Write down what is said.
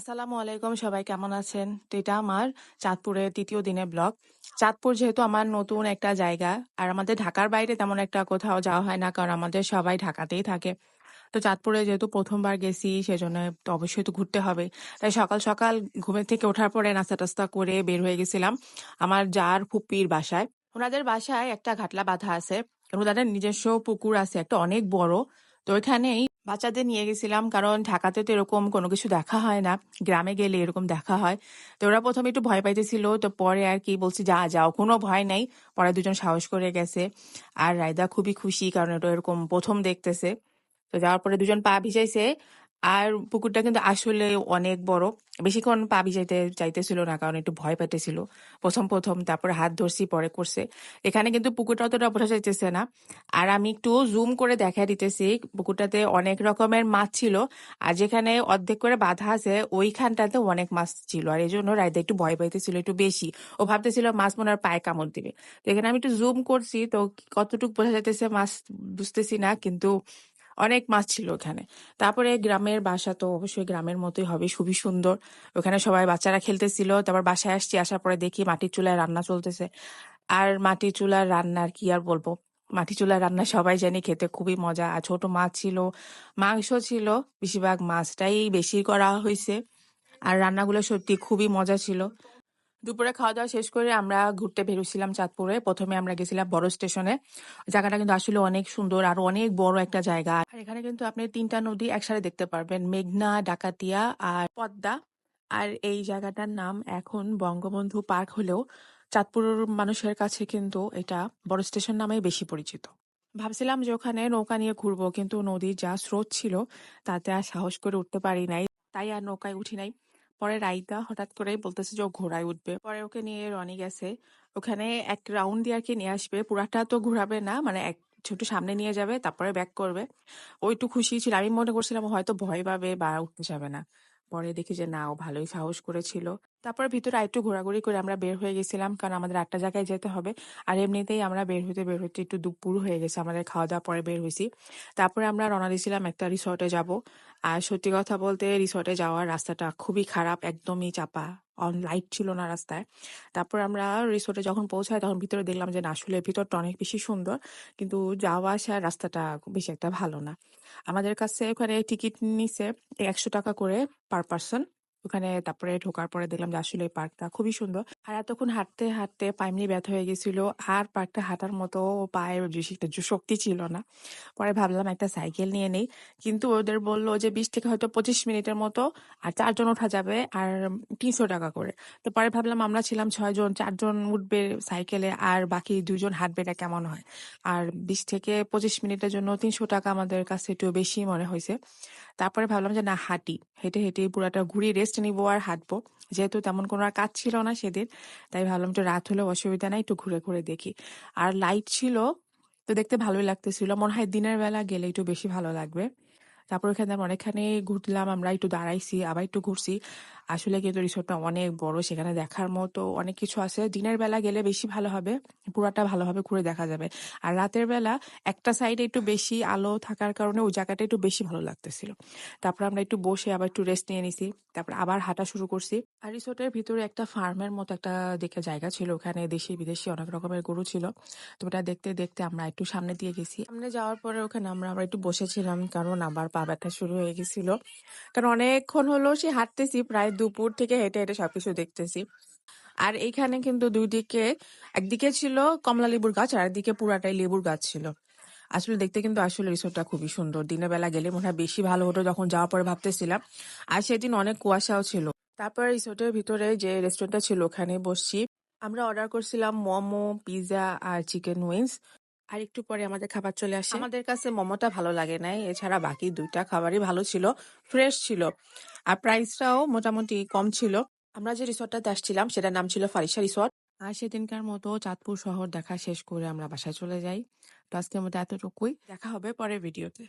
আসসালামু আলাইকুম, সবাই কেমন আছেন? তো এটা আমার চাঁদপুরের তৃতীয় দিনের ব্লগ। চাঁদপুর যেহেতু আমার নতুন একটা জায়গা, আর আমাদের ঢাকার বাইরে তেমন একটা কোথাও যাওয়া হয় না, কারণ আমাদের সবাই ঢাকাতেই থাকে। তো চাঁদপুরে যেহেতু প্রথমবার গেছি, সেজন্য তো অবশ্যই তো ঘুরতে হবে। তাই সকাল সকাল ঘুমের থেকে ওঠার পরে নাস্তা টাস্তা করে বের হয়ে গেছিলাম আমার যার ফুপির বাসায়। ওনাদের বাসায় একটা ঘাটলা বাঁধা আছে। তাদের নিজস্ব পুকুর আছে, একটা অনেক বড়। তো ওইখানেই বাচ্চাদের নিয়ে গেছিলাম, কারণ ঢাকাতে তো এরকম কোনো কিছু দেখা হয় না। গ্রামে গেলে এরকম দেখা হয়। তো ওরা প্রথমে একটু ভয় পাইতেছিল, তো পরে আর কি বলছি, যা, যাও। কোনো ভয় নাই। পরে দুজন সাহস করে গেছে। আর রায়দা খুবই খুশি, কারণ ওটা এরকম প্রথম দেখতেছে। তো যাওয়ার পরে দুজন পা ভিজাইছে। আর পুকুরটা কিন্তু আসলে অনেক বড়। বেশিক্ষণ পা ভিজাইতে চাইতেছিল না, কারণ একটু ভয় পাইতেছিল প্রথম প্রথম, তারপরে হাত ধরছি, পরে করছে। এখানে কিন্তু পুকুরটা অতটা বোঝা যাইতেছে না। আর আমি একটু জুম করে দেখা দিতেছি, পুকুরটাতে অনেক রকমের মাছ ছিল। আর যেখানে অর্ধেক করে বাঁধা আছে, ওইখানটাতে অনেক মাছ ছিল। আর এই জন্য রায়দা একটু ভয় পাইতেছিল, একটু বেশি। ও ভাবতেছিল মাছ মনে হয় পায়ে কামড় দিবে। তো এখানে আমি একটু জুম করছি, তো কতটুকু বোঝা যাইতেছে মাছ বুঝতেছি না, কিন্তু অনেক মাছ ছিল ওখানে। তারপরে গ্রামের বাসা তো অবশ্যই গ্রামের মতোই হবে, খুবই সুন্দর। ওখানে সবাই বাচ্চারা খেলতেছিল, তারপর বাসায় আসছি, আসার পরে দেখি মাটির চুলায় রান্না চলতেছে। আর মাটির চুলার রান্নার কি আর বলব? মাটি চুলার রান্না সবাই জানি, খেতে খুবই মজা। আর ছোট মাছ ছিল, মাংস ছিল, বেশিরভাগ মাছটাই বেশি করা হয়েছে। আর রান্নাগুলো সত্যি খুবই মজা ছিল। দুপুরে খাওয়া দাওয়া শেষ করে আমরা ঘুরতে বেরোছিলাম চাঁদপুরে। প্রথমে আমরা গেছিলাম বড় স্টেশনে। জায়গাটা কিন্তু আসলে অনেক সুন্দর, আর অনেক বড় একটা জায়গা। আর এখানে কিন্তু আপনি তিনটা নদী একসাথে দেখতে পারবেন, মেঘনা, ডাকাতিয়া আর পদ্মা। আর এই জায়গাটার নাম এখন বঙ্গবন্ধু পার্ক হলেও চাঁদপুর মানুষের কাছে কিন্তু এটা বড় স্টেশন নামে বেশি পরিচিত। ভাবছিলাম যে ওখানে নৌকা নিয়ে ঘুরবো, কিন্তু নদীর যা স্রোত ছিল তাতে আর সাহস করে উঠতে পারি নাই। তাই আর নৌকায় উঠি নাই। পরে রাইতা হঠাৎ করেই বলতেছে যে ও ঘোড়ায় উঠবে। পরে ওকে নিয়ে রনি গেছে। ওখানে এক রাউন্ড দিয়ে আর কি নিয়ে আসবে। পুরাটা তো ঘোরাবে না মানে এক ছোট সামনে নিয়ে যাবে, তারপরে ব্যাক করবে। ওইটু খুশি ছিল। আমি মনে করছিলাম হয়তো ভয় পাবে বা উঠতে যাবে না। পরে দেখি যে, না, ও ভালোই সাহস করেছিল। তারপর ভিতরে আরেকটু ঘোরাঘুরি করে আমরা বের হয়ে গেছিলাম, কারণ আমাদের আটটা জায়গায় যেতে হবে। আর এমনিতেই আমরা বের হতে বের হতে একটু দুপুর হয়ে গেছে, আমাদের খাওয়া দাওয়া পরে বের হয়েছি তারপরে আমরা রওনা দিয়েছিলাম একটা রিসর্টে যাব। আর সত্যি কথা বলতে রিসর্টে যাওয়ার রাস্তাটা খুবই খারাপ, একদমই চাপা। অন লাইট ছিল না রাস্তায়। তারপর আমরা রিসোর্টে যখন পৌঁছাই তখন ভিতরে দেখলাম যে না, আসলে ভিতরটা অনেক বেশি সুন্দর, কিন্তু যাওয়া আসার রাস্তাটা বেশি একটা ভালো না। আমাদের কাছে ওখানে টিকিট নিছে একশো টাকা করে পার পার্সন ওখানে তারপরে ঢোকার পরে দেখলাম যে আসলে এই পার্কটা খুবই সুন্দর। আর এতক্ষণ হাঁটতে হাঁটতে পাইমনি ব্যথা হয়ে গেছিল। আর পার্কটা হাঁটার মতো পায়ের বেশি শক্তি ছিল না। পরে ভাবলাম একটা সাইকেল নিয়ে নেই। কিন্তু ওদের বলল যে বিশ থেকে হয়তো পঁচিশ মিনিটের মতো আর চারজন ওঠা যাবে আর তিনশো টাকা করে। তো পরে ভাবলাম আমরা ছিলাম ছয়জন চারজন উঠবে সাইকেলে আর বাকি দুজন হাঁটবে এটা কেমন হয়? আর বিশ থেকে পঁচিশ মিনিটের জন্য তিনশো টাকা আমাদের কাছে একটু বেশি মনে হয়েছে। তারপরে ভাবলাম যে না, হাঁটি। হেঁটে হেঁটে পুরাটা ঘুরি রেস্ট নিবো আর হাঁটবো। যেহেতু তেমন কোনো আর কাজ ছিল না সেদিন, তাই ভাবলাম একটু রাত হলেও অসুবিধা নাই, একটু ঘুরে ঘুরে দেখি। আর লাইট ছিল, তো দেখতে ভালোই লাগতেছিল। মনে হয় দিনের বেলা গেলে একটু বেশি ভালো লাগবে। তারপর ওখানে অনেকখানি ঘুরলাম, আমরা একটু দাঁড়াইছি, আবার একটু ঘুরছি। আসলে কিন্তু রিসোর্টটা অনেক বড়, সেখানে দেখার মতো অনেক কিছু আছে। দিনের বেলা গেলে বেশি ভালো হবে, পুরাটা ভালোভাবে ঘুরে দেখা যাবে। আর রাতের বেলা একটা সাইডে একটু বেশি আলো থাকার কারণে ওই জায়গাটা একটু বেশি ভালো লাগতেছিল। তারপর আমরা একটু বসে আবার একটু রেস্ট নিয়ে নিছি, তারপর আবার হাঁটা শুরু করছি। আর রিসোর্টের ভিতরে একটা ফার্মের মতো একটা দেখে জায়গা ছিল, ওখানে দেশি বিদেশি অনেক রকমের গরু ছিল। তো ওটা দেখতে দেখতে আমরা একটু সামনে দিয়ে গেছি। সামনে যাওয়ার পরে ওখানে আমরা আবার একটু বসেছিলাম, কারণ আবার পা ব্যথা শুরু হয়ে গেছিল। কারণ অনেকক্ষণ হলো সে হাঁটতেছি, প্রায় দুপুর থেকে হেঁটে হেঁটে সবকিছু দেখতেছি। আর এইখানে কিন্তু দুই দিকে একদিকে ছিল কমলা লেবুর গাছ, আর একদিকে পুরাটাই লেবুর গাছ ছিল। আসলে দেখতে কিন্তু আসলে রিসোর্টটা খুবই সুন্দর। দিনের বেলা গেলে মনে হয় বেশি ভালো হতো যখন যাওয়ার পরে ভাবতেছিলাম। আর সেদিন অনেক কুয়াশাও ছিল। তারপর রিসোর্টের ভিতরে যে রেস্টুরেন্টটা ছিল ওখানে বসছি। আমরা অর্ডার করছিলাম মোমো পিৎজা আর চিকেন উইংস। আর একটু পরে আমাদের খাবার চলে আসে। আমাদের কাছে মোমোটা ভালো লাগে নাই এছাড়া বাকি দুইটা খাবারই ভালো ছিল ফ্রেশ ছিল। আর প্রাইসটাও মোটামুটি কম ছিল। আমরা যে রিসর্টটাতে আসছিলাম সেটার নাম ছিল ফারিসা রিসর্ট। আর সেদিনকার মতো চাঁদপুর শহর দেখা শেষ করে আমরা বাসায় চলে যাই। তো আজকের মতো এতটুকুই। দেখা হবে পরের ভিডিওতে।